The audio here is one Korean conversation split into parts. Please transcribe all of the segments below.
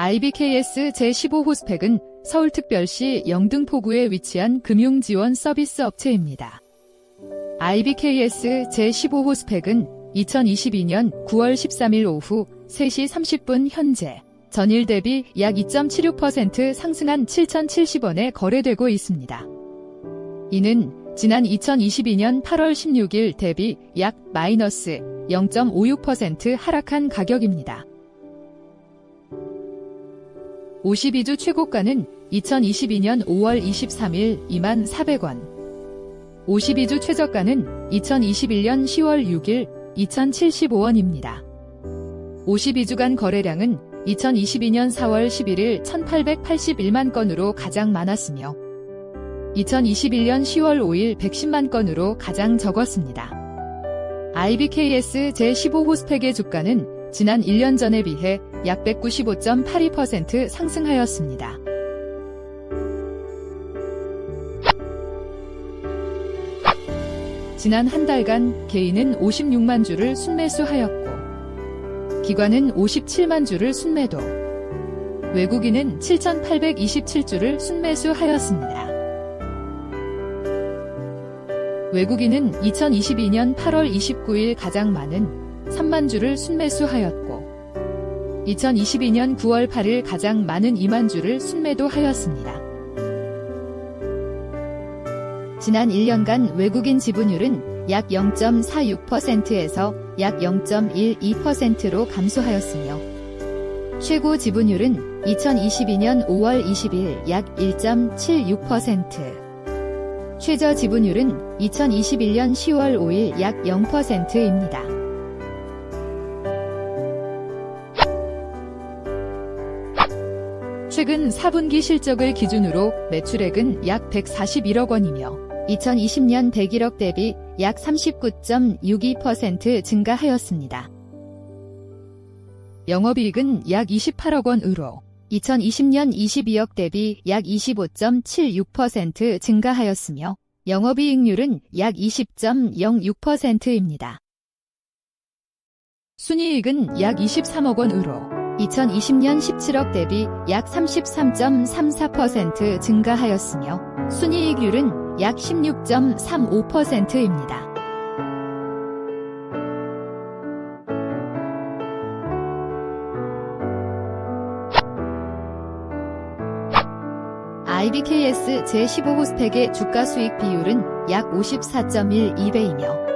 IBKS 제15호스펙은 서울특별시 영등포구에 위치한 금융지원 서비스 업체입니다. IBKS 제15호스펙은 2022년 9월 13일 오후 3시 30분 현재 전일 대비 약 2.76% 상승한 7,070원에 거래되고 있습니다. 이는 지난 2022년 8월 16일 대비 약 마이너스 0.56% 하락한 가격입니다. 52주 최고가는 2022년 5월 23일 2만 400원. 52주 최저가는 2021년 10월 6일 2075원입니다. 52주간 거래량은 2022년 4월 11일 1881만 건으로 가장 많았으며 2021년 10월 5일 110만 건으로 가장 적었습니다. IBKS 제15호스펙의 주가는 지난 1년 전에 비해 약 195.82% 상승하였습니다. 지난 한 달간 개인은 56만 주를 순매수하였고 기관은 57만 주를 순매도 외국인은 7,827주를 순매수하였습니다. 외국인은 2022년 8월 29일 가장 많은 3만 주를 순매수하였고 2022년 9월 8일 가장 많은 2만 주를 순매도 하였습니다. 지난 1년간 외국인 지분율은 약 0.46%에서 약 0.12%로 감소하였으며 최고 지분율은 2022년 5월 20일 약 1.76%, 최저 지분율은 2021년 10월 5일 약 0%입니다. 최근 4분기 실적을 기준으로 매출액은 약 141억 원이며 2020년 101억 대비 약 39.62% 증가하였습니다. 영업이익은 약 28억 원으로 2020년 22억 대비 약 25.76% 증가하였으며 영업이익률은 약 20.06%입니다. 순이익은 약 23억 원으로 2020년 17억 대비 약 33.34% 증가하였으며 순이익률은 약 16.35%입니다. IBKS 제15호 스펙의 주가 수익 비율은 약 54.12배이며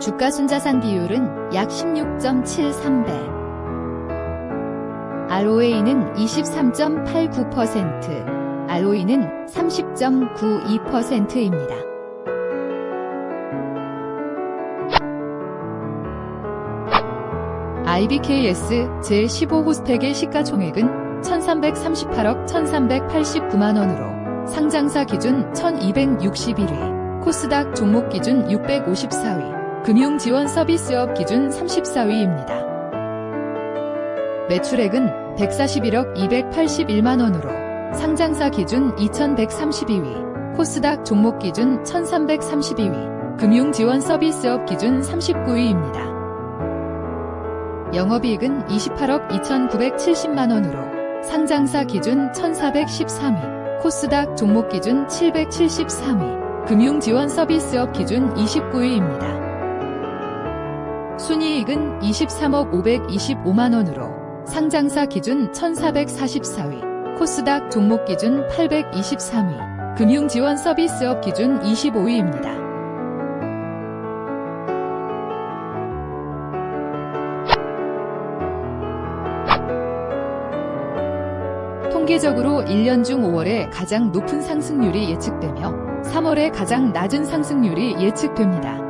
주가 순자산 비율은 약 16.73배. ROA는 23.89%, ROE는 30.92%입니다. IBKS 제15호스펙의 시가총액은 1338억 1389만원으로 상장사 기준 1261위, 코스닥 종목 기준 654위, 금융지원 서비스업 기준 34위입니다. 매출액은 141억 281만원으로 상장사 기준 2132위, 코스닥 종목 기준 1332위, 금융지원 서비스업 기준 39위입니다. 영업이익은 28억 2,970만원으로 상장사 기준 1413위, 코스닥 종목 기준 773위, 금융지원 서비스업 기준 29위입니다. 순이익은 23억 525만원으로 상장사 기준 1444위, 코스닥 종목 기준 823위, 금융지원 서비스업 기준 25위입니다. 통계적으로 1년 중 5월에 가장 높은 상승률이 예측되며 3월에 가장 낮은 상승률이 예측됩니다.